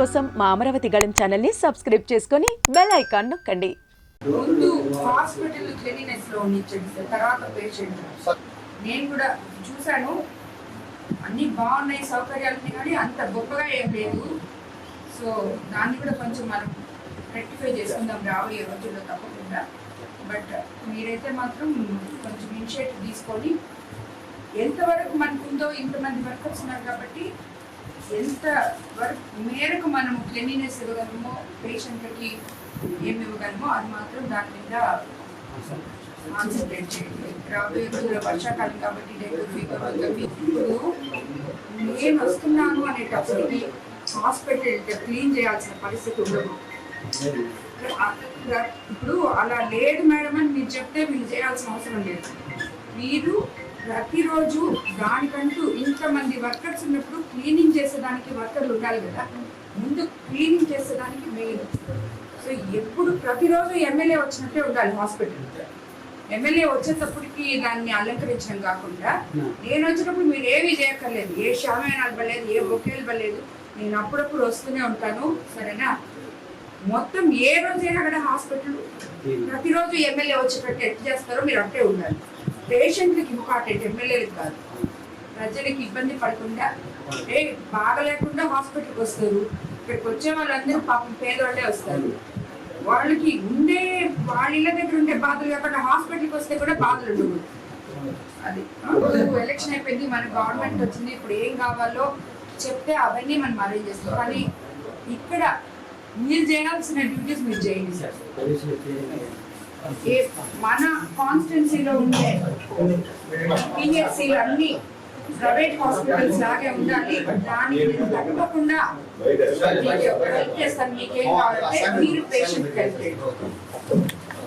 కోసం మా అమరావతి గళం ఛానల్ని సబ్స్క్రైబ్ చేసుకొని బెల్ ఐకాన్ నొక్కండి. ముందు హాస్పిటల్ క్లీనినెస్లో ఉండించండి సార్ తర్వాత పేషెంట్. నేను కూడా చూశాను. అన్ని బాగున్నాయి సౌకర్యాలు కానీ అంత గొప్పగా ఏం లేదు. సో దాన్ని కూడా కొంచెం మనం రెక్టిఫై చేసుకుందాం రాబోయే రోజుల్లో తప్పకుండా. బట్ మీరైతే మాత్రం కొంచెం ఇనిషియేటివ్ తీసుకొని ఎంతవరకు మనకు ఉందో ఇంతమంది వర్కర్స్ ఉన్నారు కాబట్టి ఎంత వరకు మేరకు మనము క్లెన్లీనెస్ ఇవ్వగలమో పేషెంట్లకి ఏమి ఇవ్వగలమో అది మాత్రం దాని మీద కాన్సన్ట్రేట్ చేయండి. రాబోయే రోజుల్లో వర్షాకాలం కాబట్టి డెంగ్యూ ఫీవర్ వస్తుంది ఇప్పుడు నేను వస్తున్నాను అనేటప్పటికి హాస్పిటల్ క్లీన్ చేయాల్సిన పరిస్థితి ఉండదు. ఇప్పుడు అలా లేదు మేడం అని మీరు చెప్తే మీరు చేయాల్సిన అవసరం లేదు. మీరు ప్రతిరోజు దానికంటూ ఇంతమంది వర్కర్స్ ఉన్నప్పుడు క్లీనింగ్ చేసేదానికి వర్కర్లు ఉండాలి కదా. ముందు క్లీనింగ్ చేసేదానికి మెయిన్. సో ఎప్పుడు ప్రతిరోజు ఎమ్మెల్యే వచ్చినట్టే ఉండాలి హాస్పిటల్. ఎమ్మెల్యే వచ్చేటప్పటికి దాన్ని అలంకరించడం కాకుండా నేను వచ్చినప్పుడు మీరు ఏమీ చేయక్కర్లేదు. ఏ షామేనాలు ఇవ్వలేదు ఏ బొకేలు ఇవ్వలేదు నేను అప్పుడప్పుడు వస్తూనే ఉంటాను. సరేనా? మొత్తం ఏ రోజైనా కూడా హాస్పిటల్ ప్రతిరోజు ఎమ్మెల్యే వచ్చేటట్టు ఎట్లా చేస్తారో మీరు అట్టే ఉండాలి. పేషెంట్లకు ఇంపార్టెంట్ ఎమ్మెల్యేలకు కాదు. ప్రజలకి ఇబ్బంది పడకుండా ఏ బాగలేకుండా హాస్పిటల్కి వస్తారు. ఇక్కడికి వచ్చే వాళ్ళందరూ పాపం పేదవాళ్ళే వస్తారు. వాళ్ళకి ఉండే వాళ్ళ ఇళ్ళ దగ్గర ఉండే బాధలు కాకుండా హాస్పిటల్కి వస్తే కూడా బాధలు ఉండవు. అది ఎలక్షన్ అయిపోయింది మన గవర్నమెంట్ వచ్చింది ఇప్పుడు ఏం కావాలో చెప్తే అవన్నీ మనం అరేంజ్ చేస్తాం. కానీ ఇక్కడ మీరు చేయాల్సిన డ్యూటీస్ మీరు చేయండి సార్. మన కాన్స్టిట్యున్సీలో ఉండే పిహెచ్సీలు అన్ని ప్రైవేట్ హాస్పిటల్స్ లాగే ఉండాలి. దానికి నేను తప్పకుండా మీకు హెల్ప్ చేస్తాను. మీకేం కావాలంటే మీరు పేషెంట్ హెల్ప్ చేయండి.